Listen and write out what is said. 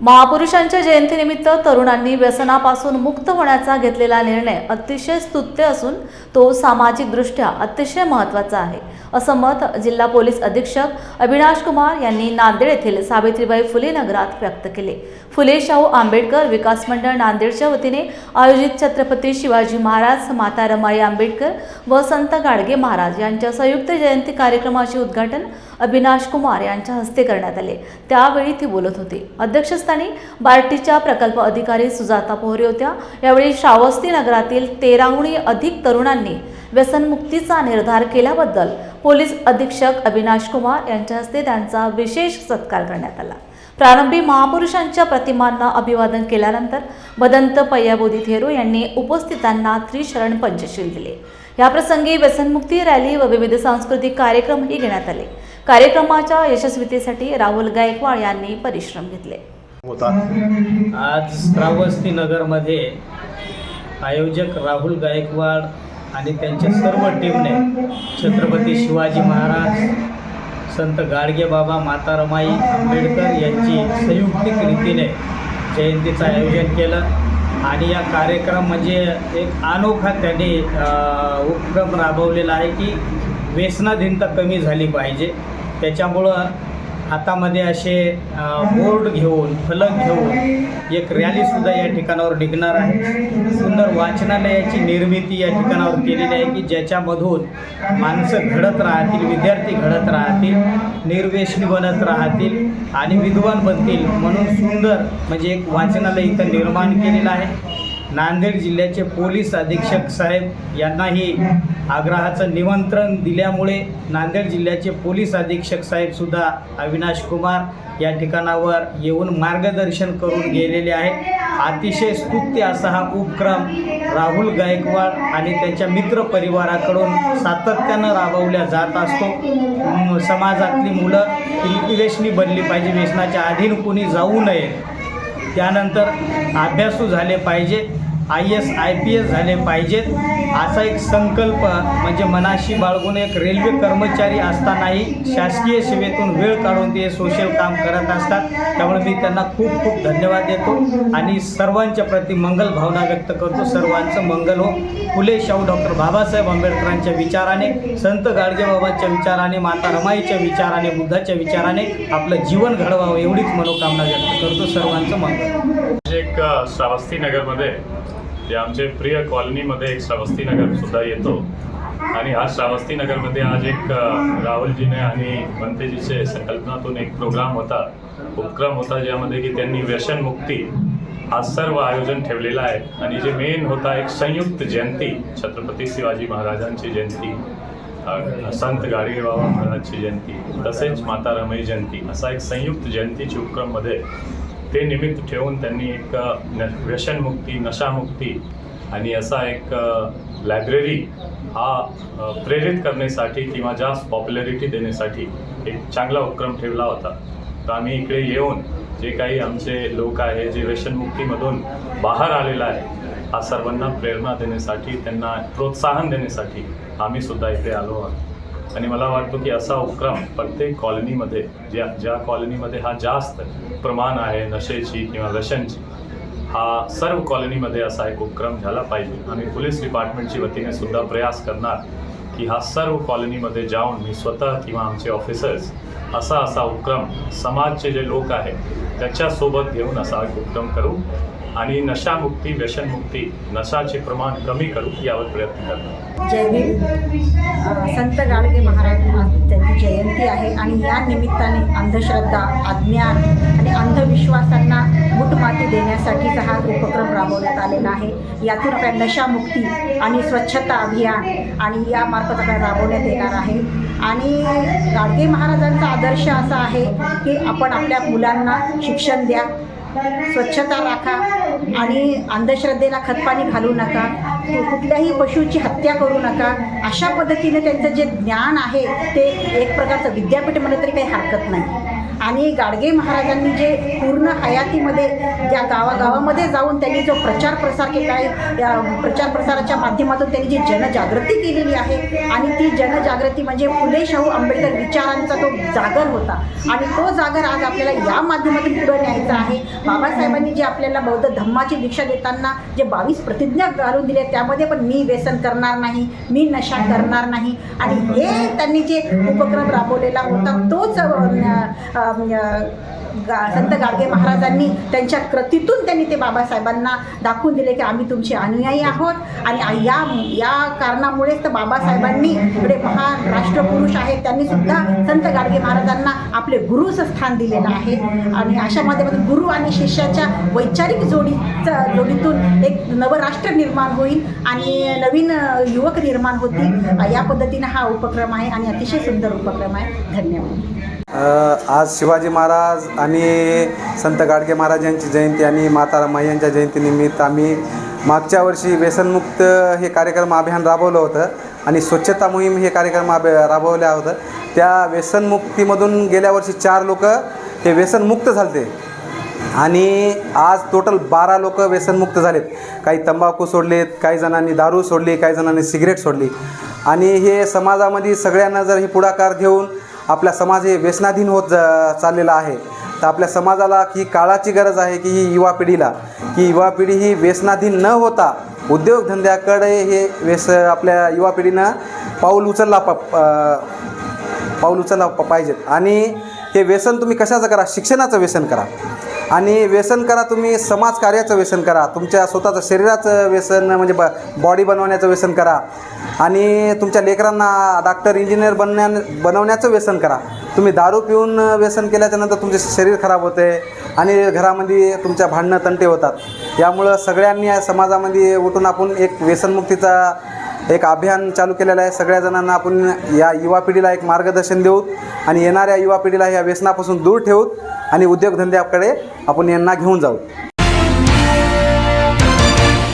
महापुरुषांच्या जयंतीनिमित्त तरुणांनी व्यसनापासून मुक्त होण्याचा घेतलेला निर्णय अतिशय स्तुत्य असून तो सामाजिकदृष्ट्या अतिशय महत्त्वाचा आहे. असं मत जिल्हा पोलीस अधीक्षक अविनाश कुमार यांनी नांदेड येथील सावित्रीबाई फुले नगरात व्यक्त केले. फुले शाहू आंबेडकर विकास मंडळ नांदेडच्या वतीने आयोजित छत्रपती शिवाजी महाराज माता रमाई आंबेडकर व संत गाडगे महाराज यांच्या संयुक्त जयंती कार्यक्रमाचे उद्घाटन अविनाश कुमार यांच्या हस्ते करण्यात आले. त्यावेळी ती बोलत होती. अध्यक्षस्थानी बार्टीच्या प्रकल्प अधिकारी सुजाता पोहरे होत्या. यावेळी श्रावस्ती नगरातील तेराहूनही अधिक तरुणांनी व्यसनमुक्तीचा निर्धार केल्याबद्दल पोलीस अधीक्षक अविनाश कुमार यांच्या हस्ते त्यांचा विशेष सत्कार करण्यात आला. प्रारंभी महापुरुषांच्या प्रतिमांना अभिवादन केल्यानंतर बदंत पय्याबोधी थेरो यांनी उपस्थितांना त्रिशरण पंचशील दिले. याप्रसंगी व्यसनमुक्ती रॅली व विविध सांस्कृतिक कार्यक्रमही घेण्यात आले. कार्यक्रमाच्या यशस्वीतेसाठी राहुल गायकवाड यांनी परिश्रम घेतले. होता. आज श्रावस्ती नगरमध्ये आयोजक राहुल गायकवाड आणि त्यांच्या सर्व टीमने छत्रपती शिवाजी महाराज संत गाडगेबाबा माता रमाई आंबेडकर यांची संयुक्तिक रीतीने जयंतीचं आयोजन केलं. आणि या कार्यक्रम म्हणजे एक अनोखा त्यांनी उपक्रम राबवलेला आहे की व्यसनाधीनता कमी झाली पाहिजे. त्याच्यामुळं हातामध्ये असे बोर्ड घेऊन फलक घेऊन एक रॅलीसुद्धा या ठिकाणावर निघणार आहे. सुंदर वाचनालयाची निर्मिती या ठिकाणावर केलेली आहे की ज्याच्यामधून माणसं घडत राहतील विद्यार्थी घडत राहतील निर्वेशनी बनत राहतील आणि विद्वान बनतील म्हणून सुंदर म्हणजे एक वाचनालय इथं निर्माण केलेलं आहे. नांदेड जिल्ह्याचे पोलीस अधीक्षक साहेब यांनाही आग्रहाचं निमंत्रण दिल्यामुळे नांदेड जिल्ह्याचे पोलीस अधीक्षक साहेबसुद्धा अविनाश कुमार या ठिकाणावर येऊन मार्गदर्शन करून गेलेले आहेत. अतिशय स्तुत्य असा हा उपक्रम राहुल गायकवाड आणि त्यांच्या मित्र परिवाराकडून सातत्यानं राबवल्या जात असतो. समाजातली मुलं ही व्यसनी बनली पाहिजे व्यसनाच्या अधीन कोणी जाऊ नये. त्यानंतर अभ्यासू झाले पाहिजे. I S I P S झाले पाहिजेत. असा एक संकल्प म्हणजे मनाशी बाळगून एक रेल्वे कर्मचारी असतानाही शासकीय सेवेतून वेळ काढून ते सोशल काम करत असतात. त्यामुळे मी त्यांना खूप खूप धन्यवाद देतो आणि सर्वांच्या प्रती मंगल भावना व्यक्त करतो. सर्वांचं मंगल हो. फुले शाहू डॉक्टर बाबासाहेब आंबेडकरांच्या विचाराने संत गाडगेबाबांच्या विचाराने माता रमाईच्या विचाराने बुद्धाच्या विचाराने आपलं जीवन घडवावं एवढीच मनोकामना व्यक्त करतो. सर्वांचं मंगल. एक श्रावस्ती नगरमध्ये जे आमचे प्रिय कॉलनीमध्ये एक श्रावस्ती सुद्धा येतो. आणि हा श्रावस्तीनगरमध्ये आज एक राहुलजीने आणि बनतेजीचे संकल्पनातून एक प्रोग्राम होता. उपक्रम होता ज्यामध्ये की त्यांनी व्यसनमुक्ती हा सर्व आयोजन ठेवलेलं आहे. आणि जे मेन होता एक संयुक्त जयंती छत्रपती शिवाजी महाराजांची जयंती संत गाडगे बाबा महाराजची जयंती तसेच माता रमई जयंती असा एक संयुक्त जयंतीच्या उपक्रममध्ये ते निमित्त ठेवून त्यांनी एक न- व्यसनमुक्ती नशामुक्ती आणि असा एक लायब्ररी हा प्रेरित करण्यासाठी किंवा जास्त पॉप्युलॅरिटी देण्यासाठी एक चांगला उपक्रम ठेवला होता. तर आम्ही इकडे येऊन जे काही आमचे लोक आहे जे व्यसनमुक्तीमधून बाहेर आलेला आहे हा सर्वांना प्रेरणा देण्यासाठी त्यांना प्रोत्साहन देण्यासाठी आम्ही सुद्धा इथे आलो आहोत. आणि मला वाटतो की असा उपक्रम प्रत्येक कॉलनीमध्ये ज्या ज्या कॉलनीमध्ये हा जास्त प्रमाण आहे नशेची किंवा व्यसनची हा सर्व कॉलनीमध्ये असा एक उपक्रम झाला पाहिजे. आणि पोलीस डिपार्टमेंटच्या वतीने सुद्धा प्रयास करणार की हा सर्व कॉलनीमध्ये जाऊन मी स्वतः किंवा आमचे ऑफिसर्स असा असा उपक्रम समाजचे जे लोक आहेत त्याच्यासोबत घेऊन असा एक उपक्रम करू. आणि नशामुक्ती व्यसनमुक्ती नशाचे प्रमाण कमी करू यावर प्रयत्न करणार जय भीम. संत गाडगे महाराज त्यांची जयंती आहे आणि या निमित्ताने अंधश्रद्धा अज्ञान आणि अंधविश्वासांना मुठमाती देण्यासाठीचा हा उपक्रम राबवण्यात आलेला आहे. यातून आपल्या नशामुक्ती आणि स्वच्छता अभियान आणि यामार्फत आपल्याला राबवण्यात येणार आहे. आणि गाडगे महाराजांचा आदर्श असा आहे की आपण आपल्या मुलांना शिक्षण द्या स्वच्छता राखा आणि अंधश्रद्धेला खतपाणी घालू नका. कुठल्याही पशुची हत्या करू नका. अशा पद्धतीने त्यांचं जे ज्ञान आहे ते एक प्रकारचं विद्यापीठ म्हणलं तरी काही हरकत नाही. आणि गाडगे महाराजांनी जे पूर्ण हयातीमध्ये ज्या गावागावामध्ये जाऊन त्यांनी जो प्रचार प्रसार केला आहे या प्रचार प्रसाराच्या माध्यमातून त्यांनी जी जनजागृती केलेली आहे आणि ती जनजागृती म्हणजे फुले शाहू आंबेडकर विचारांचा तो जागर होता. आणि तो जागर आज आपल्याला या माध्यमातून पुढे न्यायचा आहे. बाबासाहेबांनी जे आपल्याला बौद्ध धम्माची दीक्षा देताना जे बावीस प्रतिज्ञा घालून दिल्या त्यामध्ये पण मी व्यसन करणार नाही मी नशा करणार नाही. आणि हे त्यांनी जे उपक्रम राबवलेला होता तोच गा संत गाडगे महाराजांनी त्यांच्या कृतीतून त्यांनी ते बाबासाहेबांना दाखवून दिले की आम्ही तुमचे अनुयायी आहोत. आणि या या कारणामुळेच तर बाबासाहेबांनी एवढे महान राष्ट्रपुरुष आहेत. त्यांनी सुद्धा संत गाडगे महाराजांना आपले गुरुचं स्थान दिलेलं आहे. आणि अशा माध्यमातून गुरु आणि शिष्याच्या वैचारिक जोडीचा जोडीतून एक नवं राष्ट्र निर्माण होईल आणि नवीन युवक निर्माण होतील. या पद्धतीनं हा उपक्रम आहे आणि अतिशय सुंदर उपक्रम आहे. धन्यवाद. आज शिवाजी महाराज आणि संत गाडगे महाराज यांची जयंती आणि माता रमाई यांच्या जयंतीनिमित्त आम्ही मागच्या वर्षी व्यसनमुक्त हे कार्यक्रम अभियान राबवलं होतं आणि स्वच्छता मोहीम हे कार्यक्रम अभि राबवल्या होतं. त्या व्यसनमुक्तीमधून गेल्या वर्षी चार लोक हे व्यसनमुक्त झालते. आणि आज टोटल बारा लोक व्यसनमुक्त झालेत. काही तंबाखू सोडलेत काही जणांनी दारू सोडली काही जणांनी सिगरेट सोडली. आणि हे समाजामध्ये सगळ्यांना जर हे पुढाकार घेऊन आपला समाज हे व्यसनाधीन होत चाललेला आहे. तर आपल्या समाजाला ही काळाची गरज आहे की ही युवा पिढीला. की युवा पिढी ही व्यसनाधीन न होता उद्योगधंद्याकडे हे व्यस आपल्या युवा पिढीनं पाऊल उचलला प पाऊल उचलला पाहिजेत. आणि हे व्यसन तुम्ही कशाचं करा? शिक्षणाचं व्यसन करा. आणि व्यसन करा तुम्ही समाजकार्याचं व्यसन करा. तुमच्या स्वतःचं शरीराचं व्यसन म्हणजे ब बॉडी बनवण्याचं व्यसन करा. आणि तुमच्या लेकरांना डॉक्टर इंजिनियर बनण्या बनवण्याचं व्यसन करा. तुम्ही दारू पिऊन व्यसन केल्याच्यानंतर तुमचे शरीर खराब होते आणि घरामध्ये तुमच्या भांडणं तंटे होतात. यामुळं सगळ्यांनी या समाजामध्ये उठून आपण एक व्यसनमुक्तीचा एक अभियान चालू केलेलं आहे. सगळ्या जणांना आपण या युवा पिढीला एक मार्गदर्शन देऊ आणि येणाऱ्या युवा पिढीला या व्यसनापासून दूर ठेवूत आणि उद्योगधंद्याकडे आपण यांना घेऊन जाऊ.